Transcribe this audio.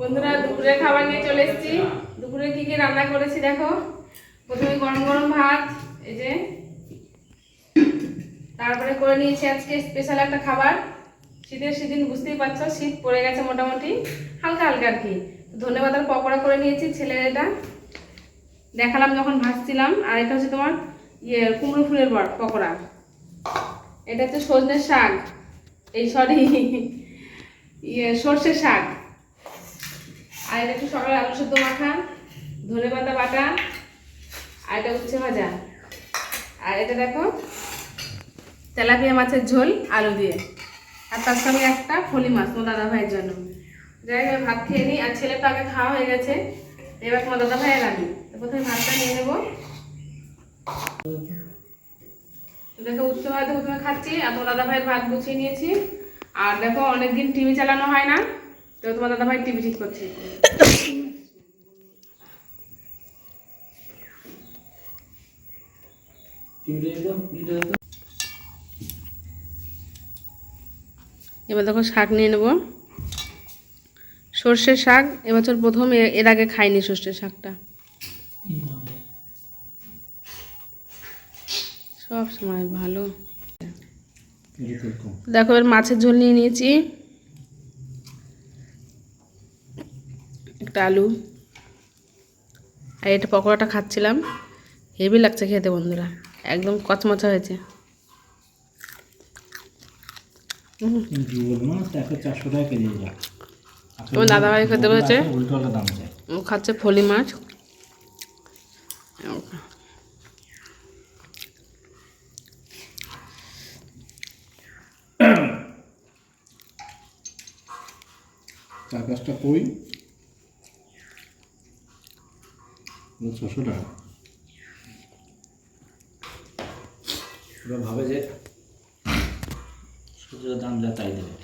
বন্ধুরা দুপুরে খাবার নিয়ে চলে এসেছি। দুপুরে কি কি রান্না করেছি দেখো? প্রথমে গরম গরম ভাত, এই যে। তারপরে করে নিয়েছি আজকে স্পেশাল একটা খাবার। শীতের সিজন বুঝতেই পারছ, শীত পড়ে গেছে মোটামুটি, হালকা হালকা আর কি। ধন্যবাদ, আর পকোড়া করে নিয়েছি ছেলের এটা। দেখালাম যখন ভাজছিলাম, আর এটা হচ্ছে তোমার ইয়ে কুমড়ো ফুলের বড় পকোড়া। এটা হচ্ছে সজনের শাক। এই সরি ইয়ে সর্ষের শাক। আর এটা একটু সকালে আলু সেদ্ধ মাখা ধনে পাতা বাটা আর এটা উচ্ছে ভাজা। আর এটা দেখো, তেলাপিয়া মাছের ঝোল আলু দিয়ে। আর তার সঙ্গে একটা ফলি মাছ তোমার দাদা ভাইয়ের জন্য। যাই হোক ভাত খেয়ে নিই। আর ছেলে তো আগে খাওয়া হয়ে গেছে। এবার তোমার দাদা ভাইয়ের আমি তো প্রথমে ভাতটা নিয়ে নেব। দেখো উচ্চ ভাত প্রথমে খাচ্ছি। আর তোমার দাদা ভাইয়ের ভাত গুছিয়ে নিয়েছি। আর দেখো, অনেকদিন টিভি চালানো হয় না। তো তোমার দাদা ভাই টিভি ঠিক করছে। এবার দেখো শাক নিয়ে নেব। সর্ষের শাক এবছর প্রথম এর আগে খাইনি সর্ষের শাকটা। সব সময় ভালো। দেখো এবার মাছের ঝোল নিয়ে নিয়েছি। একটা আলু। আর এটা পকোড়াটা খাচ্ছিলাম। হেভি লাগছে খেতে বন্ধুরা। একদম কচমচা হয়েছে। তোমার দাদাভাই খেতে চাই ও খাচ্ছে ফলি মাছ। চার পাঁচটা কই? ছশো টাকা ওরা ভাবে যে সূর্যের দাম যা তাই দেবে।